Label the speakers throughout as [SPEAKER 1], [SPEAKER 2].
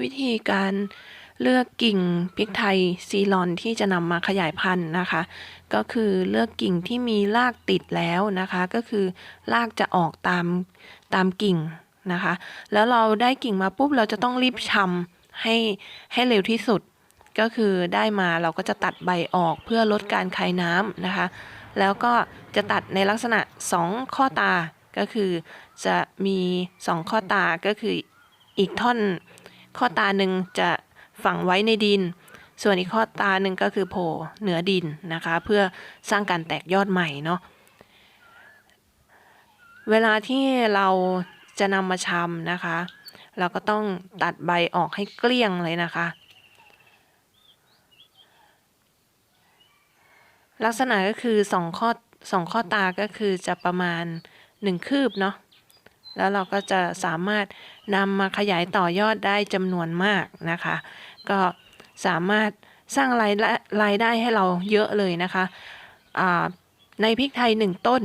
[SPEAKER 1] วิธีการเลือกกิ่งพริกไทยซีลอนที่จะนำมาขยายพันธุ์นะคะ ก็คือเลือกกิ่งที่มีรากติดแล้วนะคะ ก็คือรากจะออกตามตามกิ่งนะคะ แล้วเราได้กิ่งมาปุ๊บเราจะต้องรีบชำให้ให้เร็วที่สุด ก็คือได้มาเราก็จะตัดใบออกเพื่อลดการคายน้ำนะคะ แล้วก็จะตัดในลักษณะ 2 ข้อตาก็คือจะมี 2 ข้อตาก็คืออีกท่อน ข้อตาหนึ่งจะฝังไว้ในดิน ส่วนอีกข้อตาหนึ่งก็คือโผล่เหนือดินนะคะ เพื่อสร้างการแตกยอดใหม่เนาะเวลาที่เราจะนำมาชำนะคะ เราก็ต้องตัดใบออกให้เกลี้ยงเลยนะคะ ลักษณะก็คือสองข้อสองข้อตาก็คือจะประมาณหนึ่งคืบเนาะแล้วเราก็จะสามารถ นำมาขยายต่อยอดได้จำนวนมากนะคะ ก็สามารถสร้างรายรายได้ให้เราเยอะเลยนะคะอ่าในพริกไทยหนึ่งต้น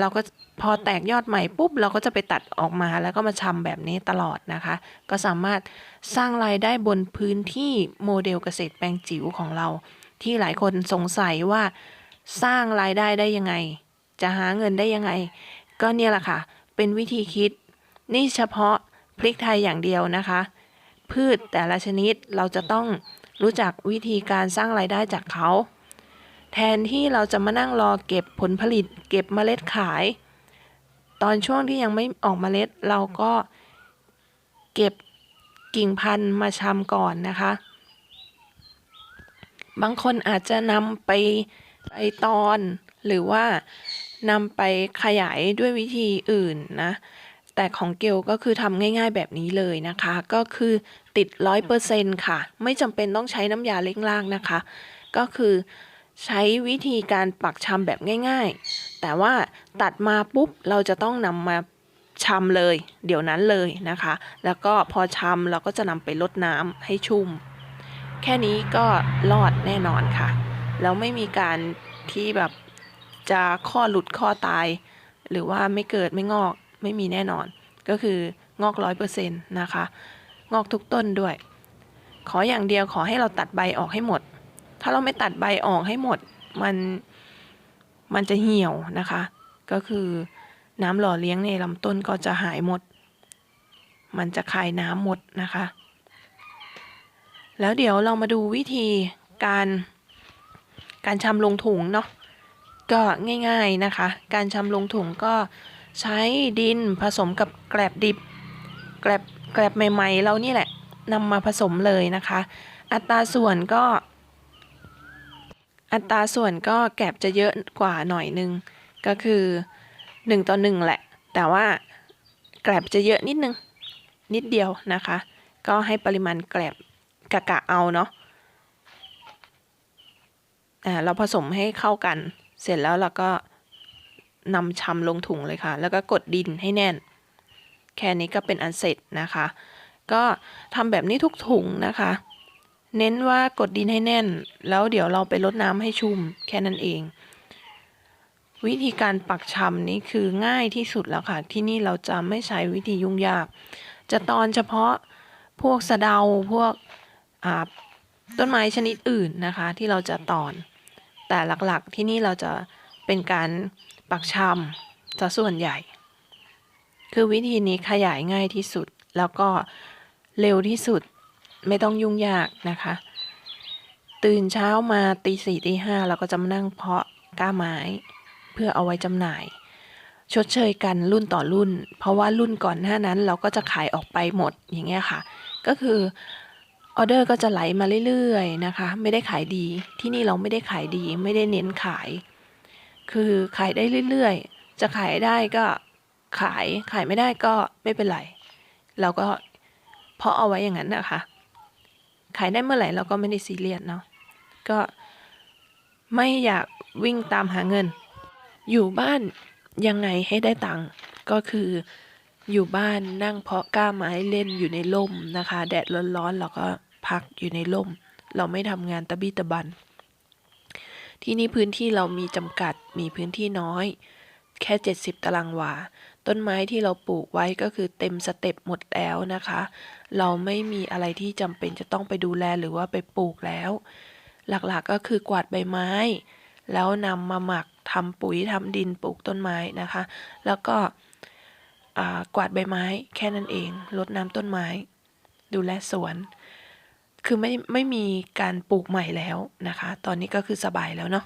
[SPEAKER 1] เราก็พอแตกยอดใหม่ปุ๊บ เราก็จะไปตัดออกมาแล้วก็มาชำแบบนี้ตลอดนะคะ ก็สามารถสร้างรายได้บนพื้นที่โมเดลเกษตรแปลงจิ๋วของเรา ที่หลายคนสงสัยว่าสร้างรายได้ได้ยังไง จะหาเงินได้ยังไง ก็เนี่ยแหละค่ะ เป็นวิธีคิด นี่เฉพาะ พริกไทยอย่างเดียวนะคะ พืชแต่ละชนิดเราจะต้องรู้จักวิธีการสร้างรายได้จากเขา แทนที่เราจะมานั่งรอเก็บผลผลิต เก็บเมล็ดขาย ตอนช่วงที่ยังไม่ออกเมล็ด เราก็เก็บกิ่งพันธุ์มาชำก่อนนะคะ บางคนอาจจะนำไปไปตอนหรือว่านำไปขยายด้วยวิธีอื่นนะ แต่ของเกลก็คือทำง่ายๆแบบนี้เลยนะคะ ก็คือติดร้อยเปอร์เซนค่ะ ไม่จำเป็นต้องใช้น้ำยาเล้งล่างนะคะ ก็คือใช้วิธีการปักชำแบบง่ายๆ แต่ว่าตัดมาปุ๊บเราจะต้องนำมาชำเลย เดี๋ยวนั้นเลยนะคะ แล้วก็พอชำเราก็จะนำไปลดน้ำให้ชุ่ม แค่นี้ก็รอดแน่นอนค่ะ แล้วไม่มีการที่แบบจะข้อหลุดข้อตาย หรือว่าไม่เกิดไม่งอก ไม่มีแน่นอน ก็คืองอกร้อยเปอร์เซ็นต์นะคะ งอกทุกต้นด้วย ขออย่างเดียวขอให้เราตัดใบออกให้หมด ถ้าเราไม่ตัดใบออกให้หมด มันมันจะเหี่ยวนะคะ ก็คือน้ำหล่อเลี้ยงในลำต้นก็จะหายหมด มันจะคายน้ำหมดนะคะ แล้วเดี๋ยวเรามาดูวิธีการการชำลงถุงเนาะก็ง่ายๆนะคะ การชำลงถุงก็ ใช้ดินผสมกับแกลบดิบ แกลบแกลบใหม่ๆเรานี่แหละนำมาผสมเลยนะคะ อัตราส่วนก็ อัตราส่วนก็แกลบจะเยอะกว่าหน่อยนึง ก็คือ 1 ต่อ 1 แหละ แต่ว่าแกลบจะเยอะนิดนึง นิดเดียวนะคะ ก็ให้ปริมาณแกลบกะกะเอาเนาะอ่าเราผสมให้เข้ากัน เสร็จแล้วเราก็ นำชำลงถุงเลยค่ะ แล้วก็กดดินให้แน่น แค่นี้ก็เป็นอันเสร็จนะคะ ก็ทำแบบนี้ทุกถุงนะคะ เน้นว่ากดดินให้แน่น แล้วเดี๋ยวเราไปลดน้ำให้ชุ่มแค่นั้นเอง วิธีการปักชำนี้คือง่ายที่สุดแล้วค่ะ ที่นี่เราจะไม่ใช้วิธียุ่งยาก จะตอนเฉพาะพวกสะเดาพวกต้นไม้ชนิดอื่นนะคะ ที่เราจะตอน แต่หลักๆที่นี่เราจะ เป็นการปักชำซะส่วนใหญ่ คือวิธีนี้ขยายง่ายที่สุดแล้วก็เร็วที่สุดไม่ต้องยุ่งยากนะคะ ตื่นเช้ามาตีสี่ตีห้าเราก็จะมานั่งเพาะก้าไม้ เพื่อเอาไว้จำหน่าย ชดเชยกันรุ่นต่อรุ่น เพราะว่ารุ่นก่อนหน้านั้นเราก็จะขายออกไปหมดอย่างเงี้ยค่ะ ก็คือออเดอร์ก็จะไหลมาเรื่อยๆนะคะ ไม่ได้ขายดีที่นี่เราไม่ได้ขายดี ไม่ได้เน้นขาย คือขายได้เรื่อยๆ จะขายได้ก็ขายขายไม่ได้ก็ไม่เป็นไร เราก็เพาะเอาไว้อย่างนั้นนะคะ ขายได้เมื่อไหร่เราก็ไม่ได้ซีเรียสเนาะก็ไม่อยากวิ่งตามหาเงิน อยู่บ้านยังไงให้ได้ตังค์ก็คืออยู่บ้านนั่งเพาะก้าไม้เล่นอยู่ในร่มนะคะ แดดร้อนๆเราก็พักอยู่ในร่ม เราไม่ทำงานตะบี้ตะบัน ที่นี่พื้นที่เรามีจำกัด มีพื้นที่น้อย แค่ 70 ตารางวา ต้นไม้ที่เราปลูกไว้ก็คือเต็มสเต็ปหมดแล้วนะคะ เราไม่มีอะไรที่จำเป็นจะต้องไปดูแลหรือว่าไปปลูกแล้ว หลักๆก็คือกวาดใบไม้ แล้วนำมาหมักทำปุ๋ยทำดินปลูกต้นไม้นะคะ แล้วก็กวาดใบไม้แค่นั้นเองรดน้ำต้นไม้ ดูแลสวน คือไม่ไม่มีการปลูกใหม่แล้วนะคะ ตอนนี้ก็คือสบายแล้วเนาะ